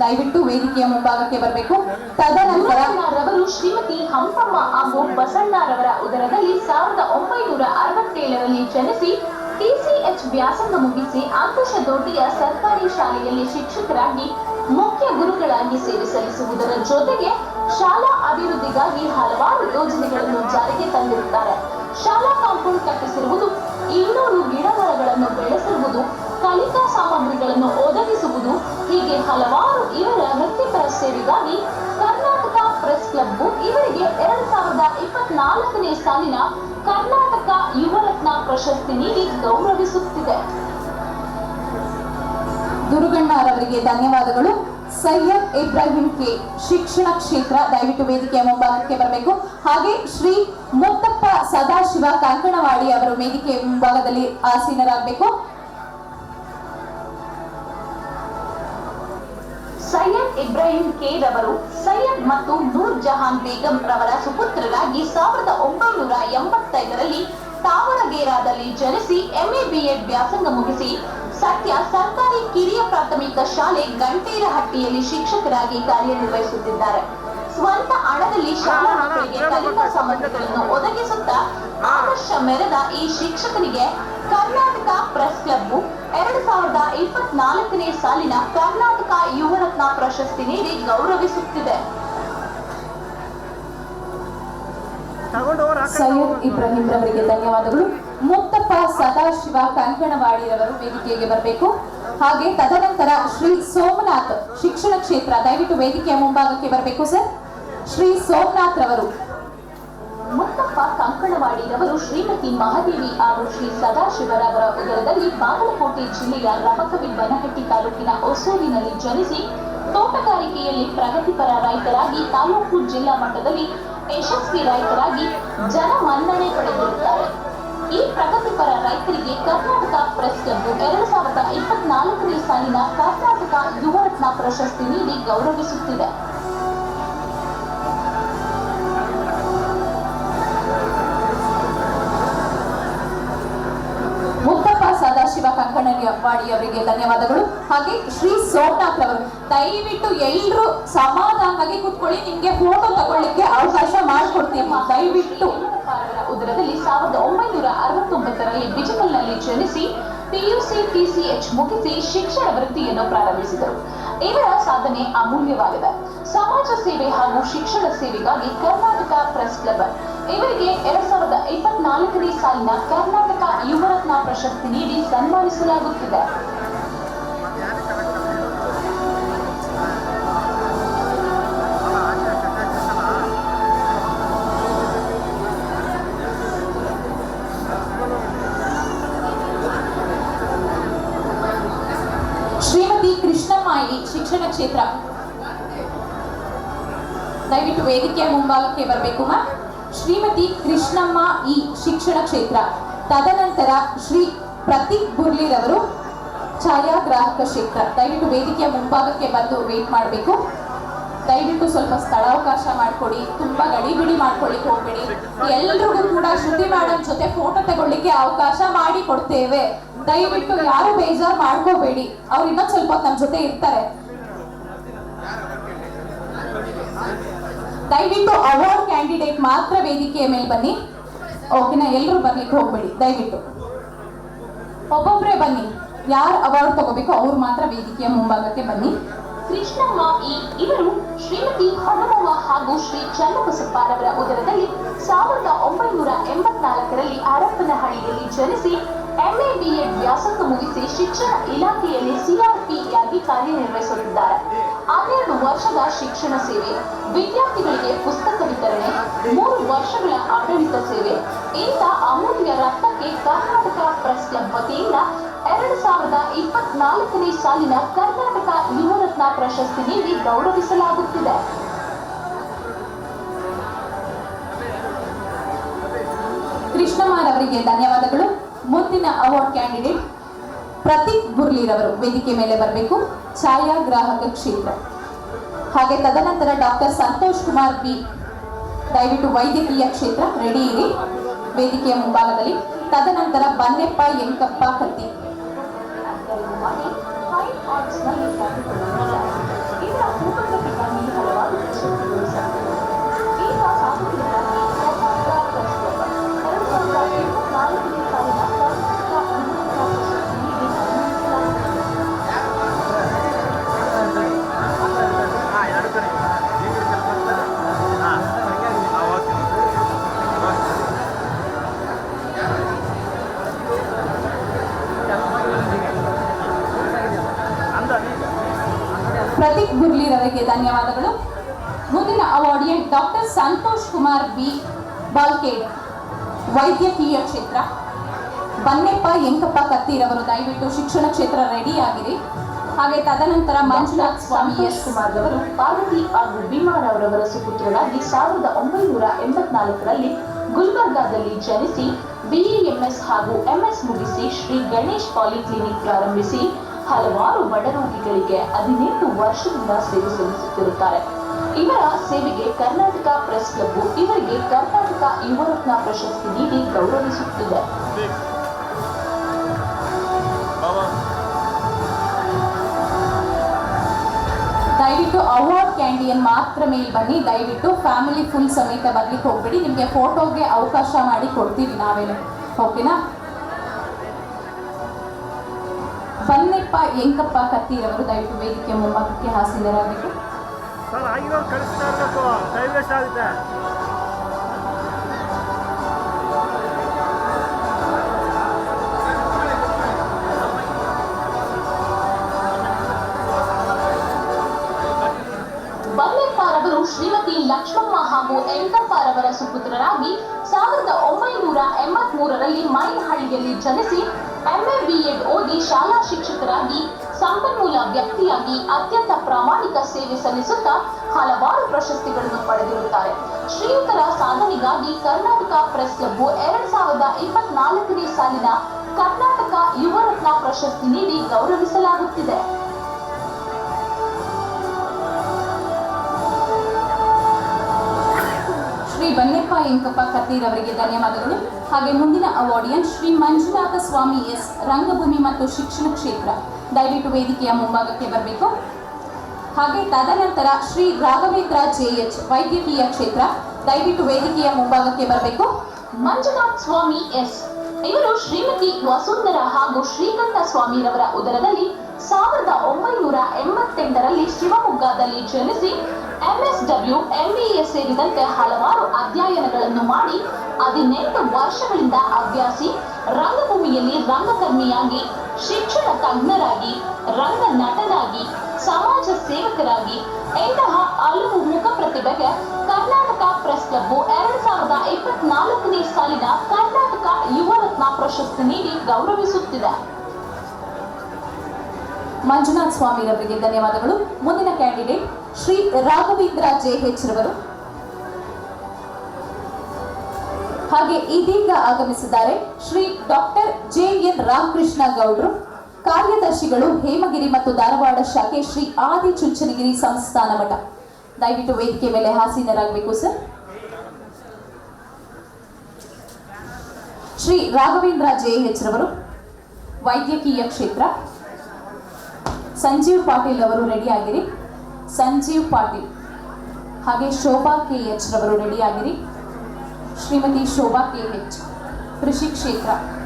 ದಯವಿಟ್ಟು ವೇದಿಕೆಯ ಮುಂಭಾಗಕ್ಕೆ ಬರಬೇಕು. ತದನಂತರ ರವರು ಶ್ರೀಮತಿ ಹಂಪಮ್ಮ ಹಾಗೂ ಬಸಣ್ಣರವರ ಉದರದಲ್ಲಿ ಸಾವಿರದ ಒಂಬೈನೂರ ಅರವತ್ತೇಳರಲ್ಲಿ ಜನಿಸಿ ಟಿಸಿಎಚ್ ವ್ಯಾಸಂಗ ಮುಗಿಸಿ ಅಂಕುಶ ದೊಡ್ಡಿಯ ಸರ್ಕಾರಿ ಶಾಲೆಯಲ್ಲಿ ಶಿಕ್ಷಕರಾಗಿ ಮುಖ್ಯ ಗುರುಗಳಾಗಿ ಸೇವೆ ಸಲ್ಲಿಸುವುದರ ಜೊತೆಗೆ ಶಾಲಾ ಅಭಿವೃದ್ಧಿಗಾಗಿ ಹಲವಾರು ಯೋಜನೆಗಳನ್ನು ಜಾರಿಗೆ ತಂದಿರುತ್ತಾರೆ. ಶಾಲಾ ಕಾಂಪೌಂಡ್ ಕಟ್ಟಿಸಿರುವುದು ಇನ್ನೂರು ಗಿಡ ಮರಗಳನ್ನು ಬೆಳೆಸಿರುವುದು ಕಲಿಕಾ ಸಾಮಗ್ರಿಗಳನ್ನು ಒದಗಿಸುವುದು ಹೀಗೆ ಹಲವಾರು ಇವರ ವೃತ್ತಿಪರ ಸೇವೆಗಾಗಿ ಕರ್ನಾಟಕ ಪ್ರೆಸ್ ಕ್ಲಬ್ ಇವರಿಗೆ ಎರಡ್ ಸಾವಿರದ ಇಪ್ಪತ್ನಾಲ್ಕನೇ ಸಾಲಿನ ಕರ್ನಾಟಕ ಯುವರತ್ನ ಪ್ರಶಸ್ತಿ ನೀಡಿ ಗೌರವಿಸುತ್ತಿದೆ. ದುರುಗಣ್ಣರವರಿಗೆ ಧನ್ಯವಾದಗಳು. ಸೈಯದ್ ಇಬ್ರಾಹಿಂ ಕೆ ಶಿಕ್ಷಣ ಕ್ಷೇತ್ರ ದಯವಿಟ್ಟು ವೇದಿಕೆಯ ಮುಂಭಾಗಕ್ಕೆ ಬರಬೇಕು. ಹಾಗೆ ಶ್ರೀ ಮುತ್ತಪ್ಪ ಸದಾಶಿವ ಕಂಕಣವಾಡಿ ಅವರು ವೇದಿಕೆಯ ಮುಂಭಾಗದಲ್ಲಿ ಆಸೀನರಾಗಬೇಕು. ಸೈಯದ್ ಇಬ್ರಾಹಿಂ ಕೆ ಅವರು ಸೈಯದ್ ಮತ್ತು ನೂರ್ ಜಹಾನ್ ಬೇಗಂ ರವರ ಸುಪುತ್ರರಾಗಿ ಸಾವಿರದ ಒಂಬೈನೂರ ಎಂಬತ್ತೈದರಲ್ಲಿ ತಾವರಗೇರಾದಲ್ಲಿ ಜನಿಸಿ ಎಂಎ ಬಿಎಡ್ ವ್ಯಾಸಂಗ ಮುಗಿಸಿ ಸತ್ಯ ಸರ್ಕಾರಿ ಕಿರಿಯ ಪ್ರಾಥಮಿಕ ಶಾಲೆ ಗಂಟೇರಹಟ್ಟಿಯಲ್ಲಿ ಶಿಕ್ಷಕರಾಗಿ ಕಾರ್ಯನಿರ್ವಹಿಸುತ್ತಿದ್ದಾರೆ. ಸ್ವಂತ ಹಣದಲ್ಲಿ ಶಾಲಾ ಮಕ್ಕಳಿಗೆ ಕಲಿಕಾ ಸಾಮಗ್ರಿಗಳನ್ನು ಒದಗಿಸುತ್ತಾ, ಆದರ್ಶ ಮೆರೆದ ಈ ಶಿಕ್ಷಕನಿಗೆ ಕರ್ನಾಟಕ ಪ್ರೆಸ್ ಕ್ಲಬ್ ಎರಡು ಸಾವಿರದ ಇಪ್ಪತ್ನಾಲ್ಕನೇ ಸಾಲಿನ ಕರ್ನಾಟಕ ಯುವರತ್ನ ಪ್ರಶಸ್ತಿ ನೀಡಿ ಗೌರವಿಸುತ್ತಿದೆ. ಸೈಯದ್ ಇಬ್ರಾಹಿಂ ರವರಿಗೆ ಧನ್ಯವಾದಗಳು. ಮುತ್ತಪ್ಪ ಸದಾಶಿವ ಕಂಕಣವಾಡಿರವರು ವೇದಿಕೆಗೆ ಬರಬೇಕು. ಹಾಗೆ ತದನಂತರ ಶ್ರೀ ಸೋಮನಾಥ್ ಶಿಕ್ಷಣ ಕ್ಷೇತ್ರ ದಯವಿಟ್ಟು ವೇದಿಕೆಯ ಮುಂಭಾಗಕ್ಕೆ ಬರಬೇಕು ಸರ್. ಶ್ರೀ ಸೋಮನಾಥ್ ರವರು ಮುತ್ತಪ್ಪ ಕಂಕಣವಾಡಿರವರು ಶ್ರೀಮತಿ ಮಹಾದೇವಿ ಹಾಗೂ ಶ್ರೀ ಸದಾಶಿವರವರ ಉದರದಲ್ಲಿ ಬಾಗಲಕೋಟೆ ಜಿಲ್ಲೆಯ ರಮಕವಿ ಬನಹಟ್ಟಿ ತಾಲೂಕಿನ ಹೊಸೂರಿನಲ್ಲಿ ಜನಿಸಿ ತೋಟಗಾರಿಕೆಯಲ್ಲಿ ಪ್ರಗತಿಪರ ರೈತರಾಗಿ ತಾಲೂಕು ಜಿಲ್ಲಾ ಮಟ್ಟದಲ್ಲಿ ಯಶಸ್ವಿ ರೈತರಾಗಿ ಜನ ಮನ್ನಣೆ ಪಡೆದಿರುತ್ತಾರೆ. ಈ ಪ್ರಗತಿಪರ ರೈತರಿಗೆ ಕರ್ನಾಟಕ ಪ್ರೆಸ್ ಕ್ಲಬ್ ಎರಡು ಸಾವಿರದ ಇಪ್ಪತ್ನಾಲ್ಕನೇ ಸಾಲಿನ ಕರ್ನಾಟಕ ಯುವರತ್ನ ಪ್ರಶಸ್ತಿ ನೀಡಿ ಗೌರವಿಸುತ್ತಿದೆ. ಕಂಕಣವಾಡಿ ಅವರಿಗೆ ಧನ್ಯವಾದಗಳು. ಹಾಗೆ ಶ್ರೀ ಸೋಮನಾಥ್ ಅವರು, ದಯವಿಟ್ಟು ಎಲ್ಲರೂ ಸಮಾಧಾನವಾಗಿ ಕುತ್ಕೊಳ್ಳಿ, ನಿಮ್ಗೆ ಫೋಟೋ ತಗೊಳ್ಳಿಕ್ಕೆ ಅವಕಾಶ ಮಾಡಿಕೊಡ್ತೀವಿ ದಯವಿಟ್ಟು. ಉದರದಲ್ಲಿ ಸಾವಿರದ ಒಂಬೈನೂರ ಅರವತ್ತೊಂಬತ್ತರಲ್ಲಿ ಬಿಜಗಲ್ನಲ್ಲಿ ಜನಿಸಿ ಪಿಯುಸಿ ಟಿಸಿಎಚ್ ಮುಗಿಸಿ ಶಿಕ್ಷಣ ವೃತ್ತಿಯನ್ನು ಪ್ರಾರಂಭಿಸಿದರು. ಇವರ ಸಾಧನೆ ಅಮೂಲ್ಯವಾಗಿದೆ. ಸಮಾಜ ಸೇವೆ ಹಾಗೂ ಶಿಕ್ಷಣ ಸೇವೆಗಾಗಿ ಕರ್ನಾಟಕ ಪ್ರೆಸ್ ಕ್ಲಬ್. ಇವರಿಗೆ ಎರಡ್ ಸಾವಿರದ ಇಪ್ಪತ್ನಾಲ್ಕನೇ ಸಾಲಿನ ಕರ್ನಾಟಕ ಯುವರತ್ನ ಪ್ರಶಸ್ತಿ ನೀಡಿ ಸನ್ಮಾನಿಸಲಾಗುತ್ತಿದೆ. ಶ್ರೀಮತಿ ಕೃಷ್ಣಮ್ಮ ಇ ಶಿಕ್ಷಣ ಕ್ಷೇತ್ರ ದಯವಿಟ್ಟು ವೇದಿಕೆಯ ಮುಂಭಾಗಕ್ಕೆ ಬರಬೇಕು ಶ್ರೀಮತಿ ಕೃಷ್ಣಮ್ಮ ಇ ಶಿಕ್ಷಣ ಕ್ಷೇತ್ರ ತದನಂತರ ಶ್ರೀ ಪ್ರತೀಕ್ ಬುರ್ಲಿರವರು ಛಾಯಾಗ್ರಾಹಕ ಶೇಖರ್. ದಯವಿಟ್ಟು ವೇದಿಕೆಯ ಮುಂಭಾಗಕ್ಕೆ ಬಂದು ವೇಟ್ ಮಾಡಬೇಕು. ದಯವಿಟ್ಟು ಸ್ವಲ್ಪ ಸ್ಥಳಾವಕಾಶ ಮಾಡಿಕೊಡಿ, ತುಂಬಾ ಗಡಿಬಿಡಿ ಮಾಡ್ಕೊಳ್ಳಿಕ್ಕೆ ಹೋಗ್ಬೇಡಿ. ಎಲ್ರಿಗೂ ಕೂಡ ಶ್ರುತಿ ಮೇಡಮ್ ಜೊತೆ ಫೋಟೋ ತಗೊಳ್ಳಿಕ್ಕೆ ಅವಕಾಶ ಮಾಡಿ ಕೊಡ್ತೇವೆ. ದಯವಿಟ್ಟು ಯಾರು ಬೇಜಾರು ಮಾಡ್ಕೋಬೇಡಿ. ಅವ್ರು ಇನ್ನೊಂದ್ ಸ್ವಲ್ಪ ನಮ್ಮ ಜೊತೆ ಇರ್ತಾರೆ. ದಯವಿಟ್ಟು ಅವಾರ್ಡ್ ಕ್ಯಾಂಡಿಡೇಟ್ ಮಾತ್ರ ವೇದಿಕೆಯ ಮೇಲೆ ಬನ್ನಿ. ಓಕೆನಾ ಎಲ್ಲರೂ ಬರ್ಲಿಕ್ಕೆ ಹೋಗ್ಬೇಡಿ. ದಯವಿಟ್ಟು. ಒಬ್ಬೊಬ್ರೇ ಬನ್ನಿ. ಯಾರು ಅವಾರ್ಡ್ ತಗೋಬೇಕು ಅವ್ರು ಮಾತ್ರ ವೇದಿಕೆಯ ಮುಂಭಾಗಕ್ಕೆ ಬನ್ನಿ. ಕೃಷ್ಣಮ್ಮ ಇ ಇವರು ಶ್ರೀಮತಿ ಹೊನ್ನಮ್ಮ ಹಾಗೂ ಶ್ರೀ ಚನ್ನಬಸಪ್ಪರವರ ಉದರದಲ್ಲಿ ಸಾವಿರದ ಒಂಬೈನೂರ ಎಂಬತ್ನಾಲ್ಕರಲ್ಲಿ ಹರಪ್ಪನಹಳ್ಳಿಯಲ್ಲಿ ಜನಿಸಿ ಎಂಎ ಬಿಎಡ್ ವ್ಯಾಸಂಗ ಮುಗಿಸಿ ಶಿಕ್ಷಣ ಇಲಾಖೆಯಲ್ಲಿ ಸಿಆರ್ಪಿಯಾಗಿ ಕಾರ್ಯನಿರ್ವಹಿಸುತ್ತಿದ್ದಾರೆ. ಹನ್ನೆರಡು ವರ್ಷದ ಶಿಕ್ಷಣ ಸೇವೆ, ವಿದ್ಯಾರ್ಥಿಗಳಿಗೆ ಪುಸ್ತಕ ವಿತರಣೆ, ಮೂರು ವರ್ಷಗಳ ಆಡಳಿತ ಸೇವೆ, ಇಂಥ ಅಮೂಲ್ಯ ರಕ್ತಕ್ಕೆ ಕರ್ನಾಟಕ ಪ್ರೆಸ್ ಕ್ಲಬ್ ವತಿಯಿಂದ ಎರಡು ಸಾವಿರದ ಇಪ್ಪತ್ನಾಲ್ಕನೇ ಸಾಲಿನ ಕರ್ನಾಟಕ ಯುವರತ್ನ ಪ್ರಶಸ್ತಿ ನೀಡಿ ಗೌರವಿಸಲಾಗುತ್ತಿದೆ. ಅವರಿಗೆ ಧನ್ಯವಾದಗಳು. ಮುಂದಿನ ಅವಾರ್ಡ್ ಕ್ಯಾಂಡಿಡೇಟ್ ಪ್ರತೀಕ್ ಬುರ್ಲಿರವರು ವೇದಿಕೆ ಮೇಲೆ ಬರಬೇಕು. ಛಾಯಾಗ್ರಾಹಕ ಕ್ಷೇತ್ರ. ಹಾಗೆ ತದನಂತರ ಡಾಕ್ಟರ್ ಸಂತೋಷ್ ಕುಮಾರ್ ಬಿ. ದಯವಿಟ್ಟು ವೈದ್ಯಕೀಯ ಕ್ಷೇತ್ರ ರೆಡಿ ಇರಿ ವೇದಿಕೆಯ ಮುಂಭಾಗದಲ್ಲಿ. ತದನಂತರ ಬನ್ನೆಪ್ಪ ಎಂಕಪ್ಪ ಕತ್ತಿ ಅವರಿಗೆ ಧನ್ಯವಾದಗಳು. ಮುಂದಿನ ಅವಾರ್ಡಿಯನ್ ಡಾಕ್ಟರ್ ಸಂತೋಷ್ ಕುಮಾರ್ ಬಿ. ಬಾಲ್ಕೇಡ್ ವೈದ್ಯಕೀಯ ಕ್ಷೇತ್ರ. ಬನ್ನೆಪ್ಪ ಎಂಕಪ್ಪ ಕತ್ತಿರವರು ದಯವಿಟ್ಟು ಶಿಕ್ಷಣ ಕ್ಷೇತ್ರ ರೆಡಿ ಆಗಿರಿ. ಹಾಗೆ ತದನಂತರ ಮಂಜುನಾಥ್ ಸ್ವಾಮಿ ಯಶ್ ಎಸ್. ಕುಮಾರ್ ಅವರು ಪಾರ್ವತಿ ಹಾಗೂ ಭೀಮಾರವರವರ ಸುಪುತ್ರರಾಗಿ ಸಾವಿರದ ಒಂಬೈನೂರ ಎಂಬತ್ನಾಲ್ಕರಲ್ಲಿ ಗುಲ್ಬರ್ಗಾದಲ್ಲಿ ಜನಿಸಿ ಬಿಇಎಂಎಸ್ ಹಾಗೂ ಎಂಎಸ್ ಮುಗಿಸಿ ಶ್ರೀ ಗಣೇಶ್ ಪಾಲಿಕ್ಲಿನಿಕ್ ಪ್ರಾರಂಭಿಸಿ ಹಲವಾರು ಬಡರೋಗಿಗಳಿಗೆ ಹದಿನೆಂಟು ವರ್ಷದಿಂದ ಸೇವೆ ಸಲ್ಲಿಸುತ್ತಿರುತ್ತಾರೆ. ಇವರ ಸೇವೆಗೆ ಕರ್ನಾಟಕ ಪ್ರೆಸ್ ಕ್ಲಬ್ ಇವರಿಗೆ ಕರ್ನಾಟಕ ಯುವರತ್ನ ಪ್ರಶಸ್ತಿ ನೀಡಿ ಗೌರವಿಸುತ್ತಿದೆ. ದಯವಿಟ್ಟು ಅವಾರ್ಡ್ ಕ್ಯಾಂಡಿಯನ್ ಮಾತ್ರ ಮೇಲೆ ಬನ್ನಿ. ದಯವಿಟ್ಟು ಫ್ಯಾಮಿಲಿ ಫುಲ್ ಸಮೇತ ಬರ್ಲಿಕ್ಕೆ ಹೋಗ್ಬೇಡಿ. ನಿಮಗೆ ಫೋಟೋಗೆ ಅವಕಾಶ ಮಾಡಿ ಕೊಡ್ತೀವಿ ನಾವೇನು. ಓಕೆನಾ ಬನ್ನೆಪ್ಪ ಎಂಕಪ್ಪ ಕತ್ತೀರವರು ದಯವಿಟ್ಟು ವೇದಿಕೆ ಮುಂಭಾಗಕ್ಕೆ ಹಾಸಿದರಾಗಬೇಕು ಸರ್ ಆಗಿರೋ ಕಳಿಸ್ತಾ ಇರಬೇಕು ಟೈಮ್ ವೇಸ್ಟ್ ಆಗುತ್ತೆ. ಬಲ್ಲೆಪ್ಪರವರು ಶ್ರೀಮತಿ ಲಕ್ಷ್ಮಮ್ಮ ಹಾಗೂ ಎಂಕಪ್ಪರವರ ಸುಪುತ್ರರಾಗಿ ಸಾವಿರದ ಒಂಬೈನೂರ ಎಂಬತ್ಮೂರರಲ್ಲಿ ಮೈನಹಳ್ಳಿಯಲ್ಲಿ ಜನಿಸಿ ಎಂಎ ಬಿಎಡ್ ಓದಿ ಶಾಲಾ ಶಿಕ್ಷಕರಾಗಿ, ಸಂಪನ್ಮೂಲ ವ್ಯಕ್ತಿಯಾಗಿ ಅತ್ಯಂತ ಪ್ರಾಮಾಣಿಕ ಸೇವೆ ಸಲ್ಲಿಸುತ್ತಾ ಹಲವಾರು ಪ್ರಶಸ್ತಿಗಳನ್ನು ಪಡೆದಿರುತ್ತಾರೆ. ಶ್ರೀಯುತರ ಸಾಧನೆಗಾಗಿ ಕರ್ನಾಟಕ ಪ್ರೆಸ್ ಕ್ಲಬ್ ಎರಡ್ ಸಾವಿರದ ಇಪ್ಪತ್ನಾಲ್ಕನೇ ಸಾಲಿನ ಕರ್ನಾಟಕ ಯುವರತ್ನ ಪ್ರಶಸ್ತಿ ನೀಡಿ ಗೌರವಿಸಲಾಗುತ್ತಿದೆ. ಬನ್ನೆಪ್ಪ ಎಂಕಪ್ಪ ಕತ್ತೀರ್ ಅವರಿಗೆ ಧನ್ಯವಾದಗಳು. ಹಾಗೆ ಮುಂದಿನ ಅವಾರ್ಡಿಯನ್ ಶ್ರೀ ಮಂಜುನಾಥ ಸ್ವಾಮಿ ಎಸ್. ರಂಗಭೂಮಿ ಮತ್ತು ಶಿಕ್ಷಣ ಕ್ಷೇತ್ರ. ದಯವಿಟ್ಟು ವೇದಿಕೆಯ ಮುಂಭಾಗಕ್ಕೆ ಬರಬೇಕು. ಹಾಗೆ ತದನಂತರ ಶ್ರೀ ರಾಘವೇಂದ್ರ ಜೆ ಎಚ್ ವೈದ್ಯಕೀಯ ಕ್ಷೇತ್ರ. ದಯವಿಟ್ಟು ವೇದಿಕೆಯ ಮುಂಭಾಗಕ್ಕೆ ಬರಬೇಕು. ಮಂಜುನಾಥ್ ಸ್ವಾಮಿ ಎಸ್. ಇವರು ಶ್ರೀಮತಿ ವಸುಂಧರ ಹಾಗೂ ಶ್ರೀಕಂಠ ಸ್ವಾಮಿರವರ ಉದರದಲ್ಲಿ ಸಾವಿರದ ಒಂಬೈನೂರ ಎಂಬತ್ತೆಂಟರಲ್ಲಿ ಶಿವಮೊಗ್ಗದಲ್ಲಿ ಜನಿಸಿ ಎಂಎಸ್ಡಬ್ಲ್ಯೂ ಎಂಬಿಎ ಸೇರಿದಂತೆ ಹಲವಾರು ಅಧ್ಯಯನಗಳನ್ನು ಮಾಡಿ ಹದಿನೆಂಟು ವರ್ಷಗಳಿಂದ ಅಭ್ಯಾಸಿ ರಂಗಭೂಮಿಯಲ್ಲಿ ರಂಗಕರ್ಮಿಯಾಗಿ, ಶಿಕ್ಷಣ ತಜ್ಞರಾಗಿ, ರಂಗ ನಟನಾಗಿ, ಸಮಾಜ ಸೇವಕರಾಗಿ ಇಂತಹ ಹಲವು ಮುಖ ಪ್ರತಿಭೆಗೆ ಕರ್ನಾಟಕ ಪ್ರೆಸ್ ಕ್ಲಬ್ ಎರಡ್ ಸಾವಿರದ ಇಪ್ಪತ್ನಾಲ್ಕನೇ ಸಾಲಿನ ಕರ್ನಾಟಕ ಯುವರತ್ನ ಪ್ರಶಸ್ತಿ ನೀಡಿ ಗೌರವಿಸುತ್ತಿದೆ. ಮಂಜುನಾಥ್ ಸ್ವಾಮಿರವರಿಗೆ ಧನ್ಯವಾದಗಳು. ಮುಂದಿನ candidate Shri Raghavendra J H ರವರು. ಹಾಗೆ ಇದೀಗ ಆಗಮಿಸಿದ್ದಾರೆ Shri doctor J N Ramakrishna Gowdru. ಕಾರ್ಯದರ್ಶಿಗಳು ಹೇಮಗಿರಿ ಮತ್ತು ಧಾರವಾಡ ಶಾಖೆ ಶ್ರೀ ಆದಿ ಚುಂಚನಗಿರಿ ಸಂಸ್ಥಾನ ಮಠ. ದಯವಿಟ್ಟು ವೇದಿಕೆ ಮೇಲೆ ಹಾಸೀನರಾಗಬೇಕು, sir. Shri Raghavendra J H ರವರು. ವೈದ್ಯಕೀಯ ಕ್ಷೇತ್ರ. ಸಂಜೀವ್ ಪಾಟೀಲ್ ಅವರು ರೆಡಿಯಾಗಿರಿ. ಸಂಜೀವ್ ಪಾಟೀಲ್. ಹಾಗೆ ಶೋಭಾ ಕೆ ಎಚ್ ರವರು ರೆಡಿಯಾಗಿರಿ. ಶ್ರೀಮತಿ ಶೋಭಾ ಕೆ ಎಚ್ ಕೃಷಿ ಕ್ಷೇತ್ರ.